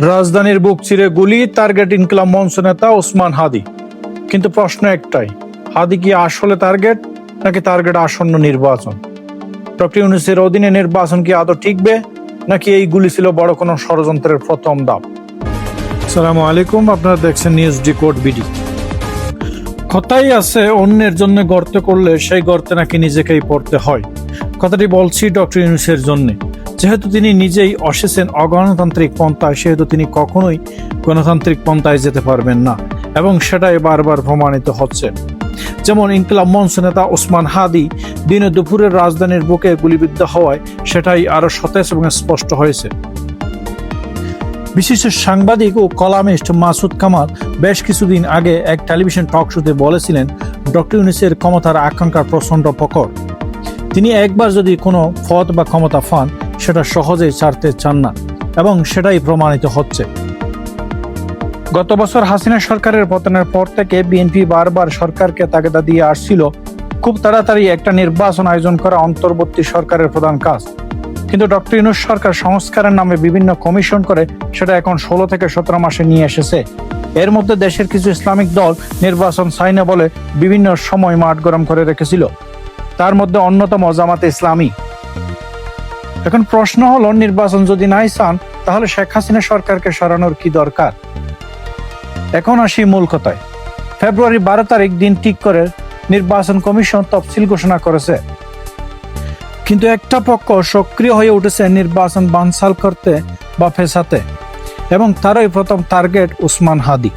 রাজধানীর বুক চিরে গুলি, টার্গেট ইনকলাম মঞ্চ নেতা ওসমান হাদি। কিন্তু প্রশ্ন একটাই, হাদি কি আসলে টার্গেট, নাকি টার্গেট আসন্ন নির্বাচন? ডক্টর ইউনুসের অধীনে নির্বাচন কি আদৌ ঠিকবে, নাকি এই গুলি ছিল বড় কোনো ষড়যন্ত্রের প্রথম দাম সালাম আলাইকুম, আপনারা দেখছেন নিউজ ডিকোড বিডি। কথাই আছে, অন্যের জন্য গর্তে করলে সেই গর্তে নাকি নিজেকেই পড়তে হয়। কথাটি বলছি ডক্টর ইউনুসের জন্য। যেহেতু তিনি নিজেই অসেছেন অগণতান্ত্রিক পন্থায়, সেহেতু তিনি কখনোই গণতান্ত্রিক পন্থায় যেতে পারবেন না এবং সেটাই বারবার প্রমাণিত হচ্ছে। যেমন ইনকিলাব মঞ্চ নেতা ওসমান হাদি দিনে দুপুরের রাজধানীর বুকে গুলিবিদ্ধ হওয়ায় সেটাই আরও সতেজ এবং স্পষ্ট হয়েছে। বিশিষ্ট সাংবাদিক ও কলামিস্ট মাসুদ কামাল বেশ কিছুদিন আগে এক টেলিভিশন টক শোতে বলেছিলেন, ডক্টর ইউনিসের ক্ষমতার আকাঙ্ক্ষার প্রচণ্ড প্রকট তিনি একবার যদি কোনো পদ বা ক্ষমতা পান সেটা সহজেই ছাড়তে চান না এবং সেটাই প্রমাণিত হচ্ছে। গত বছর হাসিনা সরকারের পতনের পর থেকে বিএনপি বারবার সরকারকে তাগেদা দিয়ে আসছিল। খুব তাড়াতাড়ি একটা নির্বাচন আয়োজন করা অন্তর্বর্তী সরকারের প্রধান কাজ। কিন্তু ডক্টর ইউনুস সরকার সংস্কারের নামে বিভিন্ন কমিশন করে সেটা এখন ষোলো থেকে সতেরো মাসে নিয়ে এসেছে। এর মধ্যে দেশের কিছু ইসলামিক দল নির্বাচন চাই বলে বিভিন্ন সময় মাঠ গরম করে রেখেছিল। তার মধ্যে অন্যতম জামাতে ইসলামী। এখন প্রশ্ন হলো, নির্বাচন যদি নাই চান, তাহলে শেখ হাসিনা সরকারকে সরানোর কি দরকার? এখন আসি মূল কথায়। ফেব্রুয়ারি বারো তারিখ দিন ঠিক করে নির্বাচন কমিশন তফসিল ঘোষণা করেছে। কিন্তু একটা পক্ষ সক্রিয় হয়ে উঠেছে নির্বাচন বানসাল করতে বা ফেসাতে, এবং তারই প্রথম টার্গেট উসমান হাদি।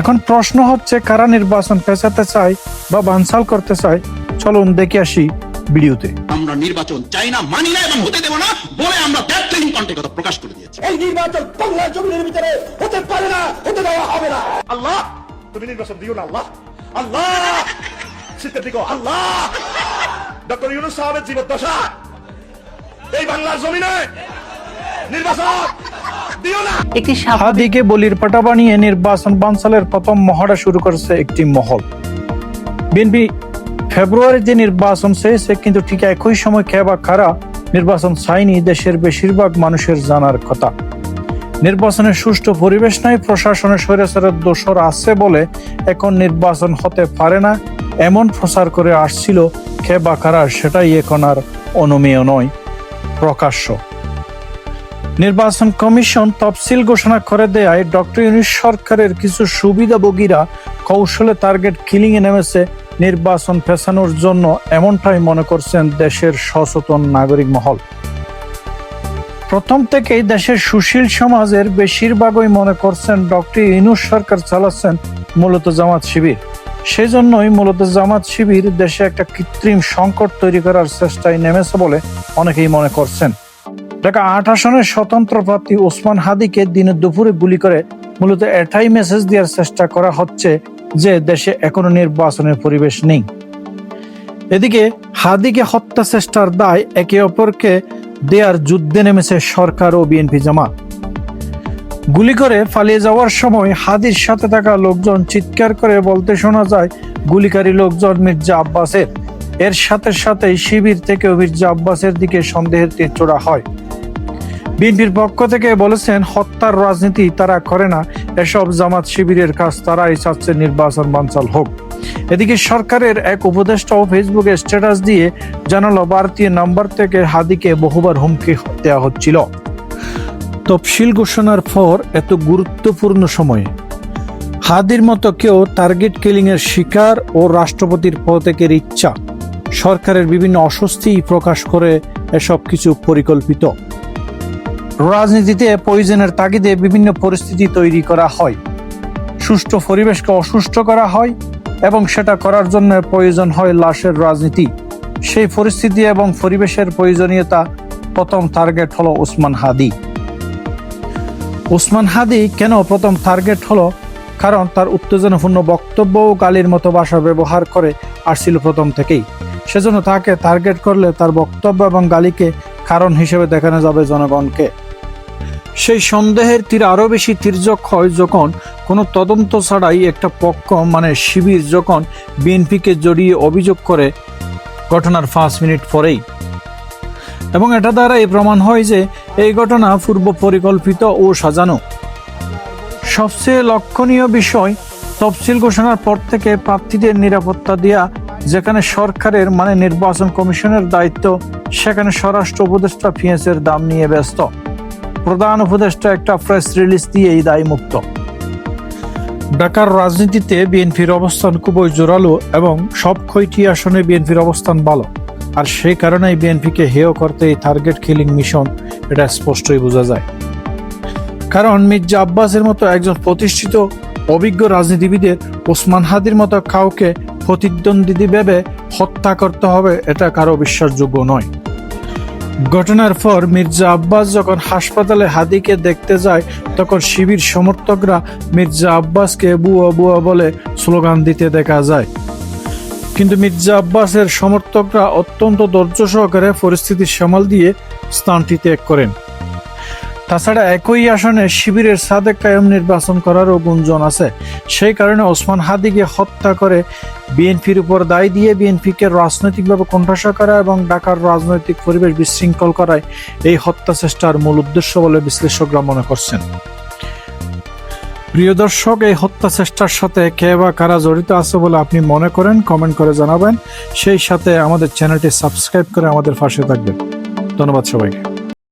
এখন প্রশ্ন হচ্ছে, কারা নির্বাচন ফেসাতে চায় বা বানসাল করতে চায়? চলুন দেখে আসি ভিডিওতে। আমরা নির্বাচন চাই না মানি না এবং হতে দেব না বলে আমরা দ্যাটহীন কণ্ঠে কথা প্রকাশ করে দিয়েছি। এই নির্বাচন বাংলা জমিনের ভিতরে হতে পারে না হতে দেওয়া হবে না। আল্লাহ তুমি নির্বাচন দিও না আল্লাহ। আল্লাহ শীতের দিকে আল্লাহ। ডক্টর ইউনুস সাহেবের জীবদ্দশা। এই বাংলার জমিনে নির্বাচন একটি স্বাভাবিক হাদিকে বলির পাটা বানিয়ে নির্বাচন বানসালের প্রথম মহড়া শুরু করেছে একটি মহল। বিএনপি ফেব্রুয়ারিতে নির্বাচন চেয়েছে কিন্তু ঠিক একই সময় কে বা কারা নির্বাচন চায়নি দেশের বেশিরভাগ মানুষের জানার কথা। নির্বাচনের সুষ্ঠু পরিবেশ নাই প্রশাসনের স্বৈরাচারের দোষর আছে বলে এখন নির্বাচন হতে পারে না, এমন প্রচার করে আসছিল কে বা কারা সেটাই এখন আর অনুমেয় নয়, প্রকাশ্য। নির্বাচন কমিশন তফসিল ঘোষণা করে দেয় ডক্টর ইউনিশ সরকারের কিছু সুবিধাভোগীরা কৌশলে টার্গেট কিলিংয়ে নেমেছে নির্বাচন ফেসানোর জন্য এমনটাই মনে করছেন দেশের সচেতন নাগরিক মহল। প্রথম থেকেই দেশের সুশীল সমাজের বেশিরভাগই মনে করছেন ডক্টর ইউনুস সরকার চালাচ্ছেন মূলত জামাত শিবির। সেজন্যই মূলত জামাত শিবির দেশে একটা কৃত্রিম সংকট তৈরি করার চেষ্টায় নেমেছে বলে অনেকেই মনে করছেন। ঢাকা আট আসনের স্বতন্ত্র প্রার্থী ওসমান হাদিকে দিনে দুপুরে গুলি করে মূলত এটাই মেসেজ দেওয়ার চেষ্টা করা হচ্ছে যে দেশে এখনও নির্বাচনের পরিবেশ নেই। এদিকে হাদিকে হত্যা চেষ্টার দায় একে অপরকে দেয়ার যুদ্ধে নেমেছে সরকার ও বিএনপি জামাত। গুলি করে পালিয়ে যাওয়ার সময় হাদির সাথে থাকা লোকজন চিৎকার করে বলতে শোনা যায়, গুলিকারী লোকজন মির্জা আব্বাসের। এর সাথে সাথে শিবির থেকে মির্জা আব্বাসের দিকে সন্দেহের তীর চোড়া হয়। বিএনপির পক্ষ থেকে বলেছেন, হত্যার রাজনীতি তারা করে না এসব জামাত শিবিরের কাজ তারাই চাচ্ছে নির্বাচন বানচাল হোক। এদিকে সরকারের এক উপদেষ্টাও ফেসবুকে স্ট্যাটাস দিয়ে জানালো, ভারতীয় নাম্বার থেকে হাদিকে বহুবার হুমকি দেওয়া হচ্ছিল। তফসিল ঘোষণার পর এত গুরুত্বপূর্ণ সময়ে হাদির মতো কেউ টার্গেট কিলিং এর শিকার ও রাষ্ট্রপতির পদত্যাগের ইচ্ছা। সরকারের বিভিন্ন অস্বস্তি প্রকাশ করে এসব কিছু পরিকল্পিত। রাজনীতিতে প্রয়োজনের তাগিদে বিভিন্ন পরিস্থিতি তৈরি করা হয়। সুষ্ঠু পরিবেশকে অসুস্থ করা হয় এবং সেটা করার জন্য প্রয়োজন হয় লাশের রাজনীতি। সেই পরিস্থিতি এবং পরিবেশের প্রয়োজনীয়তা প্রথম টার্গেট হলো ওসমান হাদি। ওসমান হাদি কেন প্রথম টার্গেট হলো? কারণ তার উত্তেজনাপূর্ণ বক্তব্য ও গালির মতো ভাষা ব্যবহার করে আসছিল প্রথম থেকেই। সেজন্য তাকে টার্গেট করলে তার বক্তব্য এবং গালিকে কারণ হিসেবে দেখানো যাবে জনগণকে। সেই সন্দেহের তীর আরও বেশি তির্যক হয় যখন কোনো তদন্ত ছাড়াই একটা পক্ষ মানে শিবির, যখন বিএনপিকে জড়িয়ে অভিযোগ করে ঘটনার পাঁচ মিনিট পরেই। এবং এটা দ্বারা এই প্রমাণ হয় যে এই ঘটনা পূর্ব পরিকল্পিত ও সাজানো। সবচেয়ে লক্ষণীয় বিষয়, তফসিল ঘোষণার পর থেকে প্রার্থীদের নিরাপত্তা দেয়া, যেখানে সরকারের মানে নির্বাচন কমিশনের দায়িত্ব, সেখানে স্বরাষ্ট্র উপদেষ্টা পেঁয়াজের দাম নিয়ে ব্যস্ত। প্রধান উপদেষ্টা একটা প্রেস রিলিজ দিয়ে এই দায় মুক্ত। ঢাকার রাজনীতিতে বিএনপির অবস্থান খুবই জোরালো এবং সব কয়টি আসনে বিএনপির অবস্থান ভালো। আর সেই কারণেই বিএনপিকে হেয় করতে এই টার্গেট কিলিং মিশন এটা স্পষ্টই বোঝা যায়। কারণ মির্জা আব্বাসের মতো একজন প্রতিষ্ঠিত, অভিজ্ঞ রাজনীতিবিদের ওসমান হাদির মতো কাউকে প্রতিদ্বন্দ্বী ভেবে হত্যা করতে হবে, এটা কারও বিশ্বাসযোগ্য নয়। ঘটনার পর মির্জা আব্বাস যখন হাসপাতালে হাদিকে দেখতে যায়, তখন শিবির সমর্থকরা মির্জা আব্বাসকে বুয়া বুয়া বলে স্লোগান দিতে দেখা যায়। কিন্তু মির্জা আব্বাসের সমর্থকরা অত্যন্ত ধৈর্য সহকারে পরিস্থিতি সামাল দিয়ে স্থানটি ত্যাগ করেন। তাছাড়া একই আসনে শিবিরের সাদেক কায়েম নির্বাচন করারও গুঞ্জন আছে। সেই কারণে ওসমান হাদিকে হত্যা করে বিএনপির উপর দায় দিয়ে বিএনপিকে রাজনৈতিকভাবে কোণঠাসা করা এবং ঢাকার রাজনৈতিক পরিবেশ বিশৃঙ্খল করায় এই হত্যা চেষ্টার মূল উদ্দেশ্য বলে বিশ্লেষকরা মনে করছেন। প্রিয় দর্শক, এই হত্যা চেষ্টার সাথে কে বা কারা জড়িত আছে বলে আপনি মনে করেন, কমেন্ট করে জানাবেন। সেই সাথে আমাদের চ্যানেলটি সাবস্ক্রাইব করে আমাদের পাশে থাকবেন। ধন্যবাদ সবাইকে।